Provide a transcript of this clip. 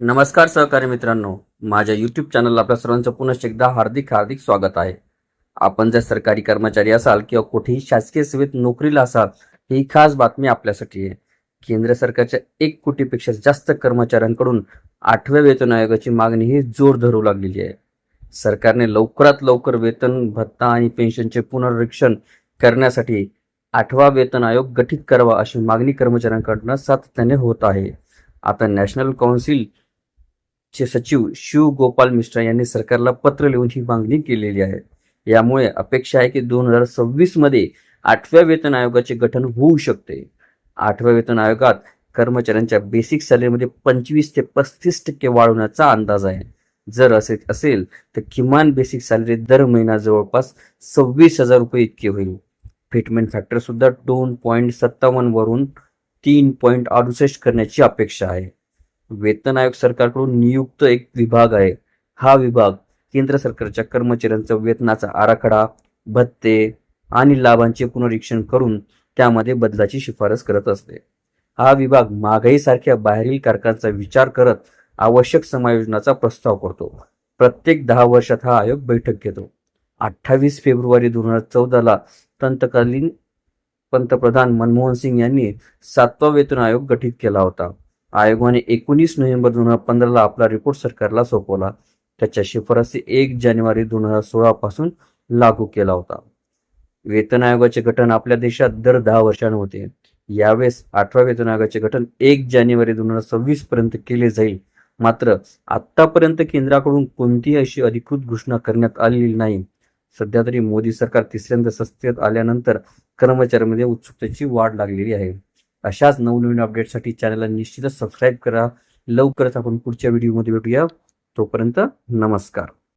नमस्कार सहकारी मित्रांनो माझ्या युट्यूब चॅनलला आपल्या सर्वांचं पुन्हा एकदा हार्दिक हार्दिक स्वागत आहे. आपण जर सरकारी कर्मचारी असाल किंवा कुठेही शासकीय सेवेत नोकरीला असाल ही खास बातमी आपल्यासाठी आहे. केंद्र सरकारच्या एक कोटीपेक्षा जास्त कर्मचाऱ्यांकडून आठव्या वेतन आयोगाची मागणी ही जोर धरू लागलेली आहे. सरकारने लवकरात लवकर वेतन भत्ता आणि पेन्शनचे पुनर्रीक्षण करण्यासाठी आठवा वेतन आयोग गठीत करावा अशी मागणी कर्मचाऱ्यांकडनं सातत्याने होत आहे. आता नॅशनल काउन्सिल चे सचिव शिव गोपाल मिश्रा यांनी सरकारला पत्र लिहून ही मागणी केलेली आहे. यामुळे अपेक्षा आहे की दोन हजार सव्वीसमध्ये आठव्या वेतन आयोगाचे गठन होऊ शकते. आठव्या वेतन आयोगात कर्मचाऱ्यांच्या बेसिक सॅलरीमध्ये पंचवीस ते पस्तीस टक्के वाढवण्याचा अंदाज आहे. जर असे असेल तर किमान बेसिक सॅलरी दर महिना जवळपास सव्वीस हजार रुपये इतके होईल. फिटमेंट फॅक्टर सुद्धा दोन पॉईंट सत्तावन्न वरून तीन पॉईंट अडुसष्ट करण्याची अपेक्षा आहे. वेतन आयोग सरकारकडून नियुक्त एक विभाग आहे. हा विभाग केंद्र सरकारच्या कर्मचाऱ्यांचा वेतनाचा आराखडा भत्ते आणि लाभांचे पुनरीक्षण करून त्यामध्ये बदलाची शिफारस करत असते. हा विभाग महागाईसारख्या बाहेरील कारकांचा विचार करत आवश्यक समायोजनाचा प्रस्ताव करतो. प्रत्येक दहा वर्षात हा आयोग बैठक घेतो. अठ्ठावीस फेब्रुवारी दोन हजार चौदाला तंतकालीन पंतप्रधान मनमोहन सिंग यांनी सातवा वेतन आयोग गठीत केला होता. आयोगाने एकोणीस नोव्हेंबर दोन हजार पंधराला आपला रिपोर्ट सरकारला सोपवला. त्याच्या शिफारसी एक जानेवारी दोन हजार सोळा पासून लागू केला होता. वेतन आयोगाचे गठन आपल्या देशात दर दहा वर्षांनी होते. यावेळेस अठरा वेतन आयोगाचे गठन एक जानेवारी दोन हजार सव्वीस पर्यंत केले जाईल. मात्र आतापर्यंत केंद्राकडून कोणतीही अशी अधिकृत घोषणा करण्यात आलेली नाही. सध्या तरी मोदी सरकार तिसऱ्यांदा सत्तेत आल्यानंतर कर्मचाऱ्यांमध्ये उत्सुकतेची वाढ लागलेली आहे. अशाच नवनवीन अपडेटसाठी चॅनलला निश्चितच सबस्क्राईब करा. लवकरच आपण पुढच्या व्हिडिओमध्ये भेटूया. तोपर्यंत नमस्कार.